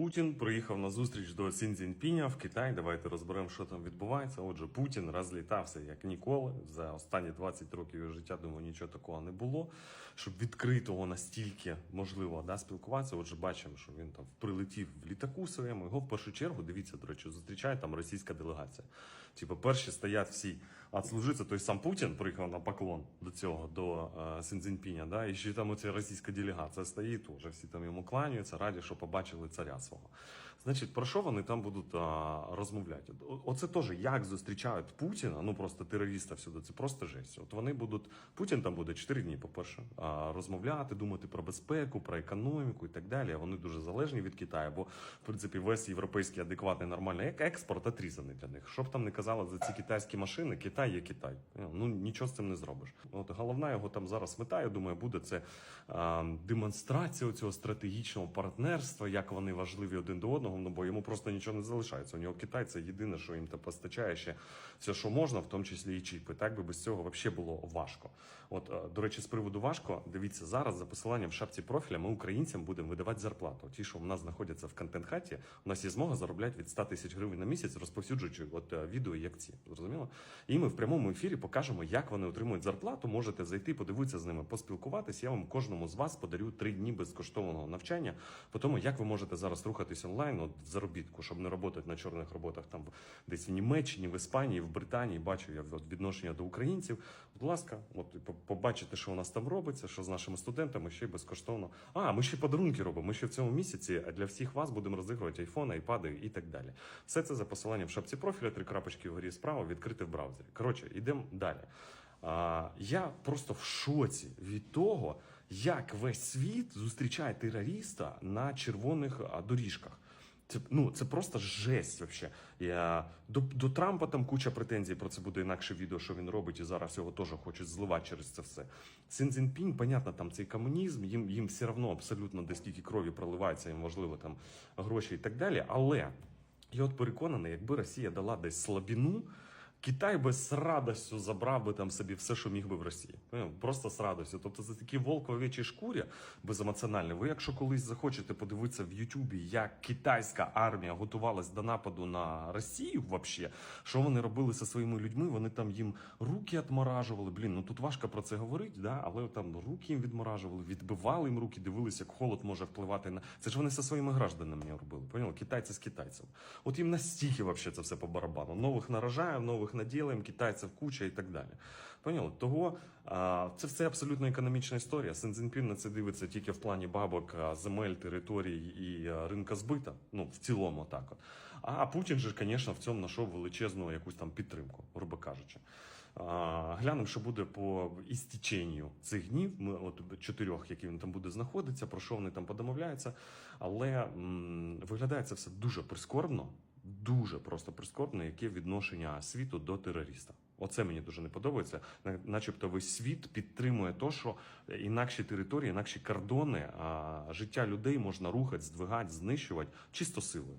Путін приїхав на зустріч до Сін Цзіньпіня в Китай. Давайте розберемо, що там відбувається. Отже, Путін розлітався як ніколи. За останні 20 років його життя, думаю, нічого такого не було. Щоб відкритого настільки можливо да, спілкуватися. Отже, бачимо, що він там прилетів в літаку своєму. Його в першу чергу, дивіться, до речі, зустрічає там російська делегація. Типу, перші стоять всі відслужитися. Той сам Путін приїхав на поклон до цього, до е, Сіндзіньпіня, да, і ще там оця російська делегація стоїть, уже всі там йому кланяються, раді, що побачили царя свого. Значить, про що вони там будуть а, розмовляти? Оце теж як зустрічають Путіна, ну просто терориста всюди, це просто жесть. От вони будуть, Путін там буде 4 дні, по-перше, а, розмовляти, думати про безпеку, про економіку і так далі. Вони дуже залежні від Китаю, бо в принципі весь європейський адекватний нормальний ек- експорт отрізаний для них. Що б там не казали за ці китайські машини, Китай є Китай. Ну нічого з цим не зробиш. От головна його там зараз мета, я думаю, буде це а, демонстрація цього стратегічного партнерства, як вони важливі один до одного. Ну бо йому просто нічого не залишається. У нього Китай це єдине, що їм та постачає ще все, що можна, в тому числі і чіпи. Так би без цього взагалі було важко. От е, до речі, з приводу важко, дивіться зараз за посиланням в шапці профіля. Ми українцям будемо видавати зарплату. Ті, що в нас знаходяться в контент-хаті, у нас є змога заробляти від 100 тисяч гривень на місяць, розповсюджуючи от е, відео, як ці. Зрозуміло? І ми в прямому ефірі покажемо, як вони отримують зарплату. Можете зайти, подивитися з ними, поспілкуватись. Я вам кожному з вас подарю три дні безкоштовного навчання по тому, як ви можете зараз рухатись онлайн от, в заробітку, щоб не працювати на чорних роботах там десь в Німеччині, в Іспанії, в Британії. Бачу я от, відношення до українців. Будь ласка, от побачите, що у нас там робиться, що з нашими студентами ще й безкоштовно. А ми ще подарунки робимо. Ми ще в цьому місяці для всіх вас будемо розігрувати айфони, айпади і так далі. Все це за посиланням в шапці профіля, три крапочки вгорі справа, відкрити в браузері. Коротше, йдемо далі. Я просто в шоці від того, як весь світ зустрічає терориста на червоних доріжках. Це, ну, це просто жесть вообще. Я, до, до Трампа там куча претензій, про це буде інакше відео, що він робить, і зараз його теж хочуть зливати через це все. Син Цзіньпінь, понятно, там цей комунізм, їм, їм все одно абсолютно де скільки крові проливається, їм важливо там гроші і так далі. Але я от переконаний, якби Росія дала десь слабіну, Китай би з радістю забрав би там собі все, що міг би в Росії. Ну, Просто з радістю. Тобто це такі волк в овечій шкурі беземоціональні. Ви, якщо колись захочете подивитися в Ютубі, як китайська армія готувалась до нападу на Росію, вообще, що вони робили зі своїми людьми, вони там їм руки відморажували. Блін, ну тут важко про це говорити, да? але там руки їм відморажували, відбивали їм руки, дивилися, як холод може впливати на це ж вони зі своїми гражданами робили. Поняли? Китайці з китайцем. От їм настільки вообще це все по барабану. Нових наражаємо, нових наділаємо, китайців куча і так далі. Поняли? Того це все абсолютно економічна історія. Син Цзіньпін на це дивиться тільки в плані бабок, земель, територій і ринка збита. Ну, в цілому так от. А Путін же, звісно, в цьому знайшов величезну якусь там підтримку, грубо кажучи. Глянемо, що буде по істіченню цих днів. Ми от чотирьох, які він там буде знаходитися, про що вони там подомовляються. Але м, виглядає це все дуже прискорбно, дуже просто прискорбно, яке відношення світу до терориста. Оце мені дуже не подобається. Начебто весь світ підтримує то, що інакші території, інакші кордони, а життя людей можна рухати, здвигати, знищувати чисто силою.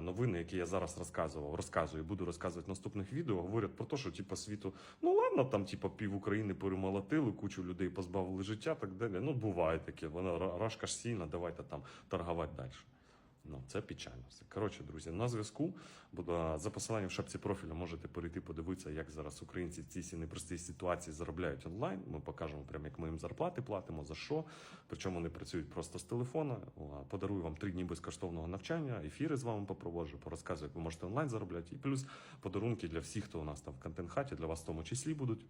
новини, які я зараз розказував, розказую, буду розказувати в наступних відео, говорять про те, що типу, світу, ну ладно, там типу, пів України перемолотили, кучу людей позбавили життя, так далі. Ну буває таке, вона рашка ж сильна, давайте там торгувати далі. Ну, це печально. Коротше, друзі, на зв'язку. За посиланням в шапці профілю можете перейти подивитися, як зараз українці в цій непростій ситуації заробляють онлайн. Ми покажемо прямо, як ми їм зарплати платимо, за що. Причому вони працюють просто з телефона. Подарую вам три дні безкоштовного навчання, ефіри з вами попроводжу, порозказую, як ви можете онлайн заробляти. І плюс подарунки для всіх, хто у нас там в контент-хаті, для вас в тому числі будуть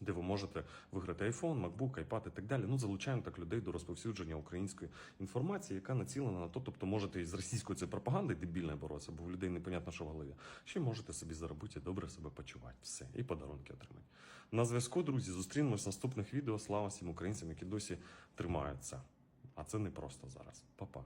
де ви можете виграти iPhone, MacBook, iPad і так далі. Ну, залучаємо так людей до розповсюдження української інформації, яка націлена на то. Тобто можете із російською цією пропагандою дебільною боротися, бо в людей непонятно, що в голові. Ще можете собі заробити добре себе почувати. Все, і подарунки отримати. На зв'язку, друзі, зустрінемось в наступних відео. Слава всім українцям, які досі тримаються. А це не просто зараз. Па-па.